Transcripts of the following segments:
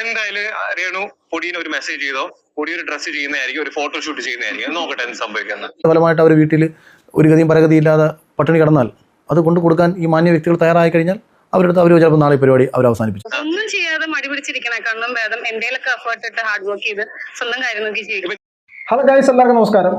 എന്തായാലും രേണു പൊടിയിൽ ഒരു മെസ്സേജ് ചെയ്തോ? പൊടി ഒരു ഡ്രസ്സ് ചെയ്യുന്നതായിരിക്കും ഒരു ഫോട്ടോഷൂട്ട് ചെയ്യുന്നതായിരിക്കും. നോക്കട്ടെ എന്ത് സംഭവിക്കുന്നത് ഫലമായിട്ട് അവർ വീട്ടിൽ ഒരു ഗതിയും പരഗതിയില്ലാതെ പട്ടിണി കിടന്നാൽ അത് കൊണ്ടു കൊടുക്കാൻ ഈ മാന്യ വ്യക്തികൾ തയ്യാറായി കഴിഞ്ഞാൽ അവരെടുത്ത് അവർ ചിലപ്പോൾ നാളെ പരിപാടി അവർ അവസാനിപ്പിച്ചു ഒന്നും ചെയ്യാതെ മടി പിടിച്ചിരിക്കണേക്കാളും ഭേദം എന്തെങ്കിലുമൊക്കെ എഫേർട്ട് ഇട്ട് ഹാർഡ് വർക്ക് ചെയ്ത് സ്വന്തം കാര്യം നോക്കി ചെയ്യും ഹലോ ഗൈസ് എല്ലാവർക്കും നമസ്കാരം.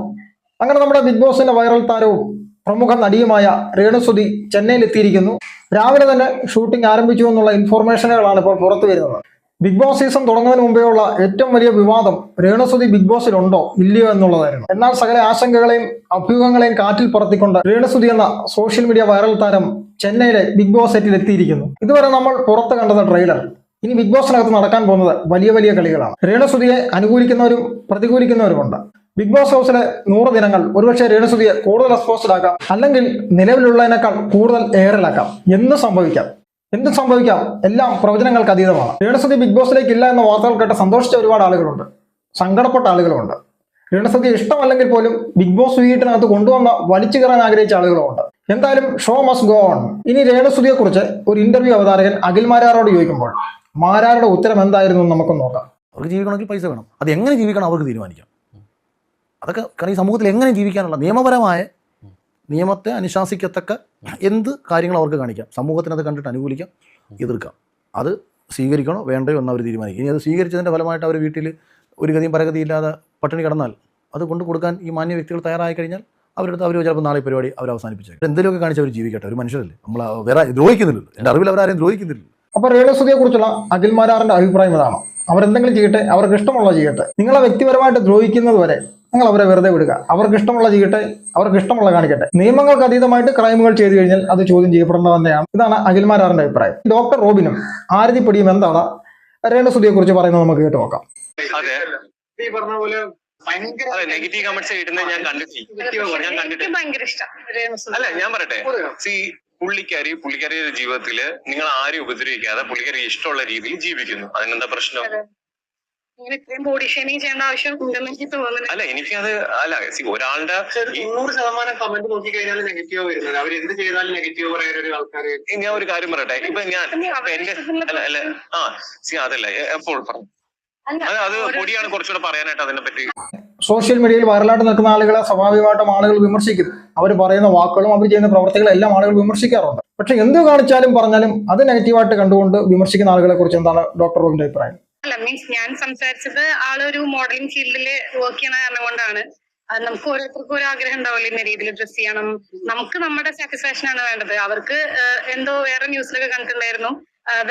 അങ്ങനെ നമ്മുടെ ബിഗ് ബോസിന്റെ വൈറൽ താരവും പ്രമുഖ നടിയുമായ രേണുസുതി ചെന്നൈയിൽ എത്തിയിരിക്കുന്നു രാവിലെ തന്നെ ഷൂട്ടിംഗ് ആരംഭിച്ചു എന്നുള്ള ഇൻഫോർമേഷനുകളാണ് ഇപ്പോൾ പുറത്തു വരുന്നത് ബിഗ് ബോസ് സീസൺ തുടങ്ങുന്നതിന് മുമ്പേ ഉള്ള ഏറ്റവും വലിയ വിവാദം രേണുസുതി ബിഗ് ബോസിലുണ്ടോ ഇല്ലയോ എന്നുള്ളതായിരുന്നു. എന്നാൽ സകല ആശങ്കകളെയും അഭ്യൂഹങ്ങളെയും കാറ്റിൽ പറത്തിക്കൊണ്ട് രേണുസുതി എന്ന സോഷ്യൽ മീഡിയ വൈറൽ താരം ചെന്നൈയിലെ ബിഗ് ബോസ് സെറ്റിൽ എത്തിയിരിക്കുന്നു. ഇതുവരെ നമ്മൾ പുറത്ത് കണ്ടത് ട്രെയിലർ. ഇനി ബിഗ് ബോസിനകത്ത് നടക്കാൻ പോകുന്നത് വലിയ വലിയ കളികളാണ്. രേണുസുതിയെ അനുകൂലിക്കുന്നവരും പ്രതികൂലിക്കുന്നവരുമുണ്ട്. ബിഗ് ബോസ് ഹൗസിലെ നൂറ് ദിനങ്ങൾ ഒരുപക്ഷെ രേണുസുതിയെ കൂടുതൽ എക്സ്പോസ്ഡ് ആക്കാം അല്ലെങ്കിൽ നിലവിലുള്ളതിനേക്കാൾ കൂടുതൽ ഏറലാക്കാം എന്ന് സംഭവിക്കാം. എന്ത് സംഭവിക്കാം. എല്ലാം പ്രവചനങ്ങൾക്ക് അതീതമാണ്. രേണസതി ബിഗ് ബോസിലേക്ക് ഇല്ല എന്ന വാർത്തകൾ കേട്ട് സന്തോഷിച്ച ഒരുപാട് ആളുകളുണ്ട്. സങ്കടപ്പെട്ട ആളുകളുണ്ട്. രേണസതി ഇഷ്ടമല്ലെങ്കിൽ പോലും ബിഗ് ബോസ് വീട്ടിനകത്ത് കൊണ്ടുവന്ന വലിച്ചു കയറാൻ ആഗ്രഹിച്ച ആളുകളുമുണ്ട്. എന്തായാലും ഷോ മസ് ഗോ ഓൺ ഇനി രേണസുതിയെ കുറിച്ച് ഒരു ഇന്റർവ്യൂ അവതാരകൻ അഖിൽ മാരാറോട് ചോദിക്കുമ്പോൾ മാരാരുടെ ഉത്തരം എന്തായിരുന്നു നമുക്ക് നോക്കാം. അവർക്ക് ജീവിക്കണമെങ്കിൽ പൈസ വേണം. അത് എങ്ങനെ ജീവിക്കണം അവർക്ക് തീരുമാനിക്കാം. അതൊക്കെ കാരണം ഈ സമൂഹത്തിൽ എങ്ങനെ ജീവിക്കാനുള്ള നിയമപരമായ നിയമത്തെ അനുശാസിക്കത്തക്ക എന്ത് കാര്യങ്ങൾ അവർക്ക് കാണിക്കാം? സമൂഹത്തിനത് കണ്ടിട്ട് അനുകൂലിക്കാം എതിർക്കാം. അത് സ്വീകരിക്കണോ വേണ്ടയോ എന്ന് അവർ തീരുമാനിക്കും. ഇനി അത് സ്വീകരിച്ചതിന്റെ ഫലമായിട്ട് അവർ വീട്ടിൽ ഒരു ഗതിയും പരഗതിയില്ലാതെ പട്ടിണി കിടന്നാൽ അത് കൊണ്ടു കൊടുക്കാൻ ഈ മാന്യ വ്യക്തികൾ തയ്യാറായി കഴിഞ്ഞാൽ അവരെടുത്ത് അവർ ചിലപ്പോൾ നാളെ പരിപാടി അവർ അവസാനിപ്പിച്ചേക്കും. എന്തെങ്കിലുമൊക്കെ കാണിച്ച് അവർ ജീവിക്കട്ടെ? ഒരു മനുഷ്യരല്ലേ. നമ്മൾ വേറെ ദ്രോഹിക്കുന്നില്ലല്ലോ. എന്റെ അറിവിൽ അവരാരെയും ദ്രോഹിക്കുന്നില്ല അപ്പൊ രേണുസുതിയെ കുറിച്ചുള്ള അഖിൽ മാരാറിന്റെ അഭിപ്രായം ഇതാണ്. അവരെന്തെങ്കിലും ചെയ്യട്ടെ അവർക്ക് ഇഷ്ടമുള്ള ചെയ്യട്ടെ. നിങ്ങളെ വ്യക്തിപരമായിട്ട് ദ്രോഹിക്കുന്നത് വരെ നിങ്ങൾ അവരെ വെറുതെ വിടുക. അവർക്ക് ഇഷ്ടമുള്ള ചെയ്യട്ടെ അവർക്ക് ഇഷ്ടമുള്ള കാണിക്കട്ടെ. നിയമങ്ങൾക്ക് അതീതമായിട്ട് ക്രൈമുകൾ ചെയ്തു കഴിഞ്ഞാൽ അത് ചോദ്യം ചെയ്യപ്പെടേണ്ടത് തന്നെയാണ്. ഇതാണ് അഖിൽമാരാറിന്റെ അഭിപ്രായം. ഡോക്ടർ റോബിനും ആരതിപ്പൊടിയും എന്താണ്? രേണുസുതിയെ കുറിച്ച് പറയുന്നത് നമുക്ക് കേട്ട് നോക്കാം. പറഞ്ഞ പോലെ ഭയങ്കര നെഗറ്റീവ് കമന്റ്സ് കിട്ടുന്നത് ഞാൻ കണ്ടിട്ടില്ല. ഞാൻ കണ്ടിട്ടില്ല. ഭയങ്കര ഇഷ്ടം. രേണുസുതി അല്ല ഞാൻ പറയട്ടെ. സി പുള്ളിക്കാരി പുള്ളിക്കാരിയുടെ ജീവിതത്തിൽ നിങ്ങൾ ആരും ഉപദ്രവിക്കാതെ പുള്ളിക്കാരി ഇഷ്ടമുള്ള രീതിയിൽ ജീവിക്കുന്നു. അതിനെന്താ പ്രശ്നം? അല്ല എനിക്കത് അല്ല സി ഒരാളുടെ തൊണ്ണൂറ് ശതമാനം കമന്റ് നോക്കി കഴിഞ്ഞാൽ നെഗറ്റീവ് വരുന്നത് അവർ എന്ത് ചെയ്താലും നെഗറ്റീവ് പറയാൻ ഒരു ആൾക്കാർ ഞാൻ ഒരു കാര്യം പറയട്ടെ. ഇപ്പൊ ഞാൻ എന്റെ അല്ല അല്ല. ആ സി അതല്ല. എപ്പോൾ പറഞ്ഞു അത് പൊടിയാണ് കുറച്ചുകൂടെ പറയാനായിട്ട് അതിനെ പറ്റി സോഷ്യൽ മീഡിയയിൽ വൈറലായിട്ട് നിൽക്കുന്ന ആളുകളെ സ്വാഭാവികമായിട്ടും ആളുകൾ വിമർശിക്കും. അവർ പറയുന്ന വാക്കുകളും അവർ ചെയ്യുന്ന പ്രവർത്തികളും എല്ലാം ആളുകൾ വിമർശിക്കാറുണ്ട്. പക്ഷെ എന്ത് കാണിച്ചാലും പറഞ്ഞാലും അത് നെഗറ്റീവായിട്ട് കണ്ടുകൊണ്ട് വിമർശിക്കുന്ന ആളുകളെ കുറിച്ച് എന്താണ് ഡോക്ടർ റോബിന്റെ അഭിപ്രായം? അല്ല മീൻസ് ഞാൻ സംസാരിച്ചത് ആളൊരു മോഡലിംഗ് ഫീൽഡിൽ വർക്ക് ചെയ്യണ കാരണം കൊണ്ടാണ്. നമുക്ക് ഓരോരുത്തർക്കും ഒരു ആഗ്രഹം ഉണ്ടാവില്ല ഇന്ന രീതിയിൽ ഡ്രസ് ചെയ്യണം. നമുക്ക് നമ്മുടെ സാറ്റിസ്ഫാക്ഷൻ ആണ് വേണ്ടത്. അവർക്ക് എന്തോ വേറെ ന്യൂസിലൊക്കെ കണ്ടിട്ടുണ്ടായിരുന്നു.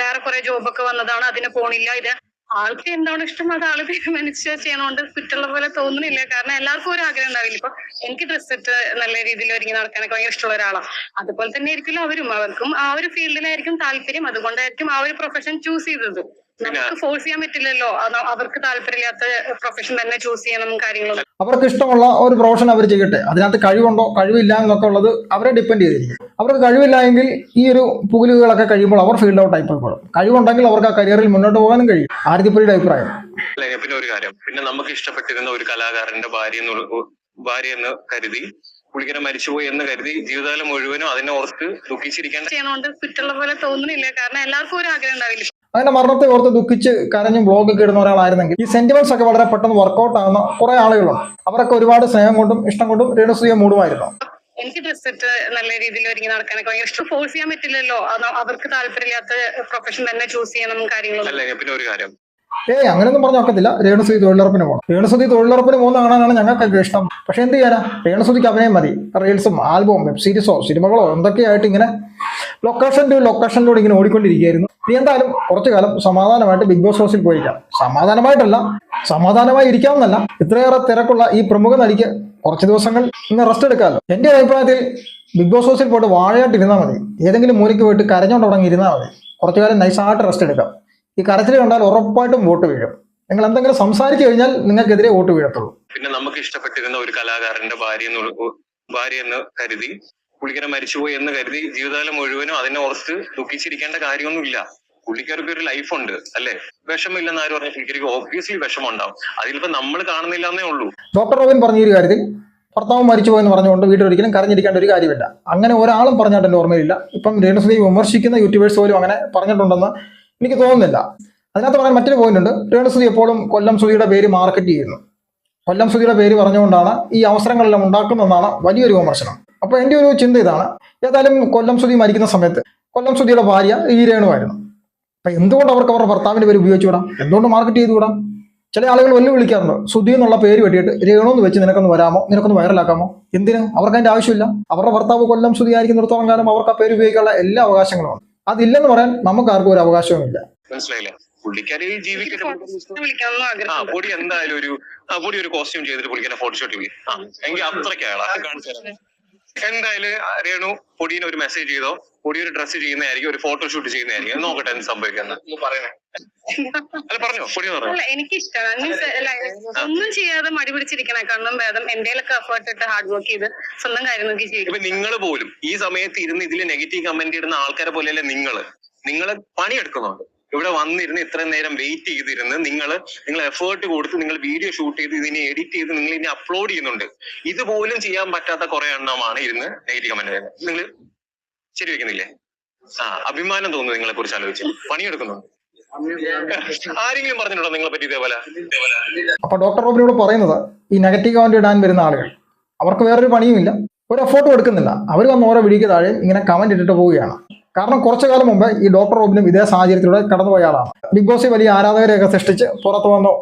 വേറെ കുറെ ജോബൊക്കെ വന്നതാണ്. അതിന് പോണില്ല ഇത് ആൾക്ക് എന്താണ് ഇഷ്ടം അത് ആൾ തീരുമാനിച്ച് ചെയ്യണോണ്ട് കുറ്റുള്ള പോലെ തോന്നുന്നില്ല. കാരണം എല്ലാവർക്കും ഒരു ആഗ്രഹം ഉണ്ടാവില്ല? ഇപ്പൊ എനിക്ക് ഡ്രസ് ഇട്ട് നല്ല രീതിയിൽ ഒരുങ്ങി നടക്കാനൊക്കെ ഭയങ്കര ഇഷ്ടമുള്ള ഒരാളാണ് അതുപോലെ തന്നെ ആയിരിക്കുമല്ലോ അവരും. അവർക്കും ആ ഒരു ഫീൽഡിലായിരിക്കും താല്പര്യം. അതുകൊണ്ടായിരിക്കും ആ ഒരു പ്രൊഫഷൻ ചൂസ് ചെയ്തത്. നമുക്ക് ഫോഴ്സ് ചെയ്യാൻ പറ്റില്ലല്ലോ. അവർക്ക് താല്പര്യമില്ലാത്ത പ്രൊഫഷൻ തന്നെ ചൂസ് ചെയ്യണം കാര്യങ്ങളൊന്നും അവർക്ക് ഇഷ്ടമുള്ള ഒരു പ്രൊഫഷൻ അവർ ചെയ്യട്ടെ. അതിനകത്ത് കഴിവുണ്ടോ കഴിവില്ല എന്നൊക്കെ ഉള്ളത് അവരെ ഡിപ്പെൻഡ് ചെയ്തിരിക്കും. അവർക്ക് കഴിവില്ല എങ്കിൽ ഈ ഒരു പുകലുകളൊക്കെ കഴിയുമ്പോൾ അവർ ഫീൽഡ് ഔട്ട് ആയി പോയിക്കോളും. കഴിവുണ്ടെങ്കിൽ അവർക്ക് ആ കരിയറിൽ മുന്നോട്ട് പോകാനും കഴിയും. ആരതിപ്പുരിയുടെ അഭിപ്രായം? പിന്നെ ഒരു കാര്യം. പിന്നെ നമുക്ക് ഇഷ്ടപ്പെട്ടിരുന്ന ഒരു കലാകാരന്റെ ഭാര്യ ഭാര്യ എന്ന് കരുതി പുള്ളിക്കാരൻ മരിച്ചുപോയി എന്ന് കരുതി ജീവിതകാലം മുഴുവനും അതിനെ ഓർത്ത് ദുഃഖിച്ചിരിക്കേണ്ട ചെയ്യണോണ്ട് കുറ്റുള്ള പോലെ തോന്നുന്നില്ല. കാരണം എല്ലാവർക്കും ഒരു ആഗ്രഹം ഉണ്ടാവില്ല? അങ്ങനെ മരണത്തെ ഓർത്ത് ദുഃഖിച്ച് കരഞ്ഞും ബ്ലോഗൊക്കെ ഇടുന്ന ഒരാളായിരുന്നെങ്കിൽ ഈ സെന്റിമെന്റ്സ് ഒക്കെ വളരെ പെട്ടെന്ന് വർക്കൗട്ട് ആകുന്ന കുറെ ആളുകളുണ്ട്. അവരൊക്കെ ഒരുപാട് സ്നേഹം കൊണ്ടും ഇഷ്ടം കൊണ്ടും രേണുസുയെ മൂടുമായിരുന്നു. എനിക്ക് ഡ്രസ് ഇട്ട് നല്ല രീതിയിൽ ഒരുങ്ങി നടക്കാനൊക്കെ ഭയങ്കര ഇഷ്ടം. ഫോഴ്സ് ചെയ്യാൻ പറ്റില്ലല്ലോ. അവർക്ക് താല്പര്യമില്ലാത്ത പ്രൊഫഷൻ തന്നെ ചൂസ് ചെയ്യണം കാര്യങ്ങളൊന്നും. അല്ലെങ്കിൽ പിന്നെ ഒരു കാര്യം. ഏയ് അങ്ങനെയൊന്നും പറഞ്ഞു നോക്കത്തില്ല രേണുസുതി തൊഴിലുറപ്പിന് പോകണം രേണുസുതി തൊഴിലുറപ്പിന് പോകുന്ന കാണാനാണ് ഞങ്ങൾക്കൊക്കെ ഇഷ്ടം. പക്ഷെ എന്ത് ചെയ്യാനാ? രേണുസുതിക്ക് അഭിനയം മതി. റീൽസും ആൽബവും വെബ് സീരീസോ സിനിമകളോ എന്തൊക്കെയായിട്ട് ഇങ്ങനെ ലൊക്കേഷൻ ടു ലൊക്കേഷനിലൂടെ ഇങ്ങനെ ഓടിക്കൊണ്ടിരിക്കുകയായിരുന്നു. ഇനി എന്തായാലും കുറച്ചു കാലം സമാധാനമായിട്ട് ബിഗ് ബോസ് ഹൗസിൽ പോയിരിക്കാം സമാധാനമായിട്ടല്ല സമാധാനമായി ഇരിക്കാമെന്നല്ല ഇത്രയേറെ തിരക്കുള്ള ഈ പ്രമുഖ നടിക്ക് കുറച്ച് ദിവസങ്ങൾ ഇന്ന് റെസ്റ്റ് എടുക്കാമല്ലോ എന്റെ അഭിപ്രായത്തിൽ ബിഗ് ബോസ് ഹൗസിൽ പോയിട്ട് വാഴയായിട്ട് ഇരുന്നാൽ മതി. ഏതെങ്കിലും മൂലയ്ക്ക് പോയിട്ട് കരഞ്ഞോണ്ട് തുടങ്ങി ഇരുന്നാൽ മതി. കുറച്ചു കാലം നൈസായിട്ട് റെസ്റ്റ് എടുക്കാം. ഈ കരച്ചിൽ കണ്ടാൽ ഉറപ്പായിട്ടും വോട്ട് വീഴും. നിങ്ങൾ എന്തെങ്കിലും സംസാരിച്ചു കഴിഞ്ഞാൽ നിങ്ങൾക്കെതിരെ വോട്ട് വീഴത്തുള്ളൂ. പിന്നെ നമുക്ക് ഇഷ്ടപ്പെട്ടിരുന്ന ഒരു കലാകാരന്റെ ഭാര്യ ഭാര്യ എന്ന് കരുതി പുള്ളിക്കാരൻ മരിച്ചുപോയി എന്ന് കരുതി ജീവിതകാലം മുഴുവനും അതിനെ ഓർത്ത് ദുഃഖിച്ചിരിക്കേണ്ട കാര്യമൊന്നുമില്ല. പുള്ളിക്കാർക്ക് ഒരു ലൈഫ് ഉണ്ട് അല്ലെ? വിഷമില്ലെന്ന് ആര് പറഞ്ഞ പുള്ളിക്കാർക്ക് ഓബിയസ്ലി വിഷമം ഉണ്ടാവും അതിലിപ്പോ നമ്മൾ കാണുന്നില്ല എന്നേ ഉള്ളൂ. ഡോക്ടർ റോബിൻ പറഞ്ഞ ഒരു കാര്യത്തിൽ ഭർത്താവ് മരിച്ചുപോയെന്ന് പറഞ്ഞുകൊണ്ട് വീട്ടിൽ ഒരിക്കലും കരഞ്ഞിരിക്കേണ്ട ഒരു കാര്യമില്ല. അങ്ങനെ ഒരാളും പറഞ്ഞിട്ട് എന്റെ ഓർമ്മയില്ല ഇപ്പം രേണുസുതി വിമർശിക്കുന്ന യൂട്യൂബേഴ്സ് പോലും അങ്ങനെ പറഞ്ഞിട്ടുണ്ടെന്ന് എനിക്ക് തോന്നുന്നില്ല. അതിനകത്ത് പറയാൻ മറ്റൊരു പോയിന്റ് ഉണ്ട്. രേണുസുതി എപ്പോഴും കൊല്ലം സുധിയുടെ പേര് മാർക്കറ്റ് ചെയ്യുന്നു. കൊല്ലം സുധിയുടെ പേര് പറഞ്ഞുകൊണ്ടാണ് ഈ അവസരങ്ങളെല്ലാം ഉണ്ടാക്കുന്നതെന്നാണ് വലിയൊരു വിമർശനം. അപ്പോൾ എന്റെ ഒരു ചിന്ത ഇതാണ്. ഏതായാലും കൊല്ലം സുധി മരിക്കുന്ന സമയത്ത് കൊല്ലം സുധിയുടെ ഭാര്യ ഈ രേണുവായിരുന്നു. അപ്പൊ എന്തുകൊണ്ട് അവർക്ക് അവരുടെ ഭർത്താവിന്റെ പേര് ഉപയോഗിച്ചു വിടാം എന്തുകൊണ്ട് മാർക്കറ്റ് ചെയ്തുകൂടാം? ചില ആളുകൾ വെല്ലുവിളിക്കാറുണ്ട് സുധി എന്നുള്ള പേര് വെട്ടിയിട്ട് രേണു എന്ന് വെച്ച് നിനക്കൊന്ന് വരാമോ? നിനക്കൊന്ന് വൈറലാക്കാമോ? എന്തിന്? അവർക്ക് അതിന്റെ ആവശ്യമില്ല. അവരുടെ ഭർത്താവ് കൊല്ലം സുധി ആയിരിക്കുന്നിടത്തോളം കാലം അവർക്ക് ആ പേര് ഉപയോഗിക്കാനുള്ള എല്ലാ അവകാശങ്ങളും ഉണ്ട്. അതില്ലെന്ന് പറയാൻ നമുക്ക് ആർക്കും ഒരു അവകാശവുമില്ല. മനസ്സിലായില്ലേ? പുള്ളിക്കാരി ജീവിക്കട്ടെ പൊടി എന്തായാലും ഒരു പൊടി ഒരു കോസ്റ്റ്യൂം ചെയ്തിട്ട് പുള്ളിക്കാരെ ഫോട്ടോഷൂട്ട് എങ്കിൽ അത്രയ്ക്ക് അയാളാ കാണിച്ചു തരാം. എന്തായാലും അറിയണു രേണു പൊടിനെ ഒരു മെസ്സേജ് ചെയ്തോ? പൊടി ഒരു ഡ്രസ്സ് ചെയ്യുന്നതായിരിക്കും ഒരു ഫോട്ടോഷൂട്ട് ചെയ്യുന്നതായിരിക്കും. നോക്കട്ടെ എന്ത് സംഭവിക്കുന്നത് പറയണേ അല്ല പറഞ്ഞോ പൊടി പറഞ്ഞു. എനിക്ക് ഇഷ്ടമാണ് ഒന്നും ചെയ്യാതെ മടി പിടിച്ചിരിക്കണേ കണ്ണും ഭേദം എന്തേലൊക്കെ എഫേർട്ട് ഇട്ട് ഹാർഡ് വർക്ക് ചെയ്ത് സ്വന്തം കാര്യം നോക്കി ഇപ്പൊ ജീവിക്കും നിങ്ങൾ പോലും ഈ സമയത്ത് ഇരുന്ന് ഇതിൽ നെഗറ്റീവ് കമന്റ് ഇടുന്ന ആൾക്കാരെ പോലെയല്ലേ നിങ്ങൾ? നിങ്ങൾ പണിയെടുക്കുന്നുണ്ട്. ഇവിടെ വന്നിരുന്ന് ഇത്രയും നേരം വെയിറ്റ് ചെയ്തിരുന്ന് നിങ്ങൾ നിങ്ങൾ എഫേർട്ട് കൊടുത്ത് നിങ്ങൾ വീഡിയോ ഷൂട്ട് ചെയ്ത് ഇതിനെ എഡിറ്റ് ചെയ്ത് നിങ്ങൾ ഇതിനെ അപ്ലോഡ് ചെയ്യുന്നുണ്ട്. ഇതുപോലും ചെയ്യാൻ പറ്റാത്ത കുറെ എണ്ണമാണ് ഇരുന്ന് നെഗറ്റീവ് കമന്റ് ചെയ്യുന്നത്. നിങ്ങൾ ശരി വെക്കുന്നില്ലേ? ആ അഭിമാനം തോന്നുന്നു നിങ്ങളെ കുറിച്ച് ആലോചിച്ച്. പണിയെടുക്കുന്നുണ്ട് ആരെങ്കിലും പറഞ്ഞിട്ടുണ്ടോ നിങ്ങളെ പറ്റി ഇതേപോലെ? അപ്പൊ ഡോക്ടർ റോബിനോട് പറയുന്നത് ഈ നെഗറ്റീവ് കമന്റ് ഇടാൻ വരുന്ന ആളുകൾ. അവർക്ക് വേറൊരു പണിയുമില്ല. ഒരു എഫോർട്ടും എടുക്കുന്നില്ല. അവർ വന്ന് ഓരോ വീഡിയോക്ക് താഴെ ഇങ്ങനെ കമന്റ് ഇട്ടിട്ട് പോവുകയാണ്. കാരണം കുറച്ചു കാലം മുമ്പ് ഈ ഡോക്ടർ റോബിനും ഇതേ സാഹചര്യത്തിലൂടെ കടന്നുപോയ ആളാണ് ബിഗ് ബോസിൽ വലിയ ആരാധകരെയൊക്കെ സൃഷ്ടിച്ച് പുറത്തു വന്ന്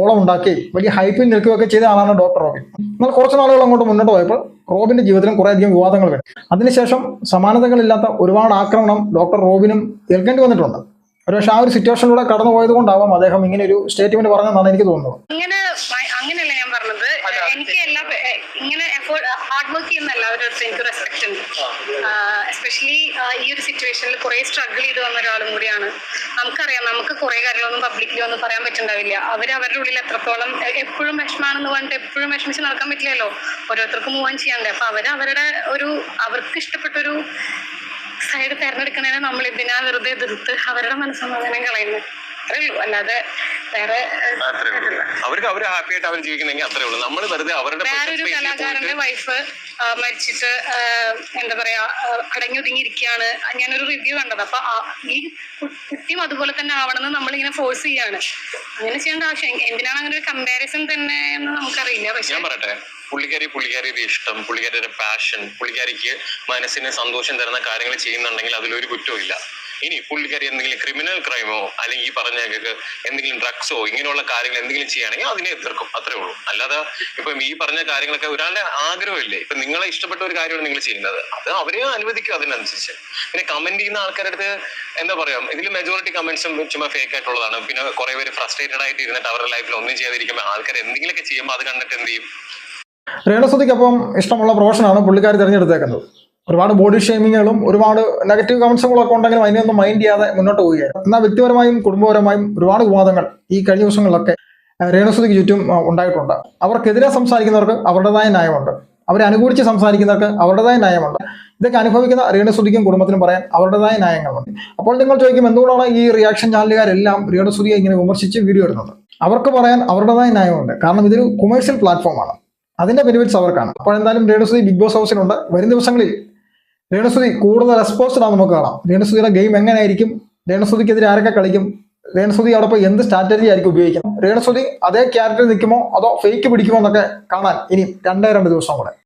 ഓളം ഉണ്ടാക്കി വലിയ ഹൈപ്പിൽ നിൽക്കുകയൊക്കെ ചെയ്ത ആളാണ് ഡോക്ടർ റോബിൻ. എന്നാൽ കുറച്ച് നാളുകൾ അങ്ങോട്ട് മുന്നോട്ട് പോയപ്പോൾ റോബിന്റെ ജീവിതത്തിലും കുറേയധികം വിവാദങ്ങൾ വരും. അതിനുശേഷം സമാനതകളില്ലാത്ത ഒരുപാട് ആക്രമണം ഡോക്ടർ റോബിനും ഏൽക്കേണ്ടി വന്നിട്ടുണ്ട്. ഒരുപക്ഷെ ആ ഒരു സിറ്റുവേഷനിലൂടെ കടന്നു പോയത് കൊണ്ടാവാം അദ്ദേഹം ഇങ്ങനെ ഒരു സ്റ്റേറ്റ്മെന്റ് പറഞ്ഞതെന്നാണ് എനിക്ക് തോന്നുന്നത്. ഇങ്ങനെ അങ്ങനെയല്ല ഞാൻ പറഞ്ഞത്. എനിക്ക് എല്ലാ ഇങ്ങനെ എഫോർട്ട് വർക്ക് ചെയ്യുന്ന എല്ലാവരുടെ അടുത്ത് എനിക്ക് റെസ്പെക്ട് ഉണ്ട് എസ്പെഷ്യലി ഈ ഒരു സിറ്റുവേഷനിൽ കുറെ സ്ട്രഗിൾ ചെയ്ത് വന്ന ഒരാളും കൂടിയാണ്. നമുക്കറിയാം നമുക്ക് കുറെ കാര്യങ്ങളൊന്നും പബ്ലിക്കിലി ഒന്നും പറയാൻ പറ്റുണ്ടാവില്ല. അവർ അവരുടെ ഉള്ളിൽ എത്രത്തോളം എപ്പോഴും വിഷമാണെന്ന് പറഞ്ഞിട്ട് എപ്പോഴും വിഷമിച്ച് നടക്കാൻ പറ്റില്ലല്ലോ. ഓരോരുത്തർക്കും മൂവ് ഓൺ ചെയ്യണ്ടേ. അപ്പൊ അവർ അവരുടെ ഒരു അവർക്ക് ഇഷ്ടപ്പെട്ട ഒരു സൈഡ് തെരഞ്ഞെടുക്കണേനെ നമ്മൾ ഇതിനാ വെറുതെ എതിർത്ത് അവരുടെ മനസ്സമാധാനം കളയുന്നത്. അത്രേ അല്ലാതെ വേറെ അത്രേ ഉള്ളൂ. അവർക്ക് അവർ ഹാപ്പി ആയിട്ട് അവർ ജീവിക്കുന്നെങ്കിൽ അത്രേ ഉള്ളൂ. നമ്മൾ വെറുതെ അവരുടെ വേറൊരു കലാകാരന്റെ വൈഫ് മരിച്ചിട്ട് എന്താ പറയാ അടങ്ങി ഒതുങ്ങിയിരിക്കുകയാണ് ഞാനൊരു റിവ്യൂ കണ്ടത്. അപ്പൊ ഈ കുട്ടിയും അതുപോലെ തന്നെ ആവണമെന്ന് നമ്മളിങ്ങനെ ഫോഴ്സ് ചെയ്യാണ് അങ്ങനെ ചെയ്യേണ്ട ആവശ്യം. എന്തിനാണ് അങ്ങനെ ഒരു കമ്പാരിസൺ തന്നെ എന്ന് നമുക്കറിയില്ല. പക്ഷെ ഞാൻ പറയട്ടെ. പുള്ളിക്കാരി പുള്ളിക്കാരിയുടെ ഇഷ്ടം പുള്ളിക്കാരിയുടെ പാഷൻ പുള്ളിക്കാരിക്ക് മനസ്സിന് സന്തോഷം തരുന്ന കാര്യങ്ങൾ ചെയ്യുന്നുണ്ടെങ്കിൽ അതിലൊരു കുറ്റവും ഇല്ല ഇനി പുള്ളിക്കാരി എന്തെങ്കിലും ക്രിമിനൽ ക്രൈമോ അല്ലെങ്കിൽ ഈ പറഞ്ഞ എന്തെങ്കിലും ഡ്രഗ്സോ ഇങ്ങനെയുള്ള കാര്യങ്ങൾ എന്തെങ്കിലും ചെയ്യുകയാണെങ്കിൽ അതിനെ എതിർക്കും. അത്രേ ഉള്ളൂ. അല്ലാതെ ഇപ്പം ഈ പറഞ്ഞ കാര്യങ്ങളൊക്കെ ഒരാളുടെ ആഗ്രഹമില്ലേ? ഇപ്പൊ നിങ്ങളെ ഇഷ്ടപ്പെട്ട ഒരു കാര്യമാണ് നിങ്ങൾ ചെയ്യുന്നത്. അത് അവരെ അനുവദിക്കും അതിനനുസരിച്ച്. പിന്നെ കമന്റ് ചെയ്യുന്ന ആൾക്കാരുടെ എന്താ പറയാ ഇതിൽ മെജോറിറ്റി കമന്റ്സും ചുമ്മാ ഫേക്ക് ആയിട്ടുള്ളതാണ്. പിന്നെ കുറെ പേര് ഫ്രസ്ട്രേറ്റഡ് ആയിട്ട് ഇരുന്നിട്ട് അവരുടെ ലൈഫിൽ ഒന്നും ചെയ്യാതിരിക്കുമ്പോൾ ആൾക്കാർ എന്തെങ്കിലുമൊക്കെ ചെയ്യുമ്പോൾ അത് കണ്ടിട്ട് എന്ത് ചെയ്യും? രേണുസുതിക്കൊപ്പം ഇഷ്ടമുള്ള പ്രൊഫഷനാണ് പുള്ളിക്കാർ തിരഞ്ഞെടുത്തേക്കുന്നത്. ഒരുപാട് ബോഡി ഷെയിമിങ്ങുകളും ഒരുപാട് നെഗറ്റീവ് കമൻസുകളും ഒക്കെ ഉണ്ടെങ്കിലും അതിനെയൊന്നും മൈൻഡ് ചെയ്യാതെ മുന്നോട്ട് പോവുകയായിരുന്നു എന്നാൽ വ്യക്തിപരമായും കുടുംബപരമായും ഒരുപാട് വിവാദങ്ങൾ ഈ കഴിഞ്ഞ ദിവസങ്ങളിലൊക്കെ രേണുസുതിക്ക് ചുറ്റും ഉണ്ടായിട്ടുണ്ട്. അവർക്കെതിരെ സംസാരിക്കുന്നവർക്ക് അവരുടേതായ ന്യായമുണ്ട്. അവരെ അനുകൂലിച്ച് സംസാരിക്കുന്നവർക്ക് അവരുടേതായ ന്യായമുണ്ട്. ഇതൊക്കെ അനുഭവിക്കുന്ന രേണുസുതിക്കും കുടുംബത്തിനും പറയാൻ അവരുടേതായ ന്യായങ്ങളുണ്ട്. അപ്പോൾ നിങ്ങൾ ചോദിക്കും എന്തുകൊണ്ടാണ് ഈ റിയാക്ഷൻ ചാനലുകാരെല്ലാം രേണുസുതിയെ ഇങ്ങനെ വിമർശിച്ച് വീഡിയോ ഇടുന്നത്? അവർക്ക് പറയാൻ അവരുടേതായ ന്യായമുണ്ട്. കാരണം ഇതൊരു കൊമേഴ്ഷ്യൽ പ്ലാറ്റ്ഫോമാണ് അതിന്റെ ബെനിഫിറ്റ്സ് അവർക്കാണ്. അപ്പോൾ എന്തായാലും രേണുസുതി ബിഗ് ബോസ് ഹൗസിലുണ്ട് വരും ദിവസങ്ങളിൽ രേണുസുതി കൂടുതൽ റെസ്പോൺസ്ഡ് ആണ് നമുക്ക് കാണാം. രേണുസുതിയുടെ ഗെയിം എങ്ങനെയായിരിക്കും? രേണുസുതിക്കെതിരെ ആരൊക്കെ കളിക്കും? രേണുസുതി അവിടെ പോയി എന്ത് സ്ട്രാറ്റജി ആയിരിക്കും ഉപയോഗിക്കണം? രേണുസുതി അതേ ക്യാരക്ടറിൽ നിൽക്കുമോ? അതോ ഫേക്ക് പിടിക്കുമോ എന്നൊക്കെ കാണാൻ ഇനി രണ്ടേ രണ്ട് ദിവസം കൂടെ.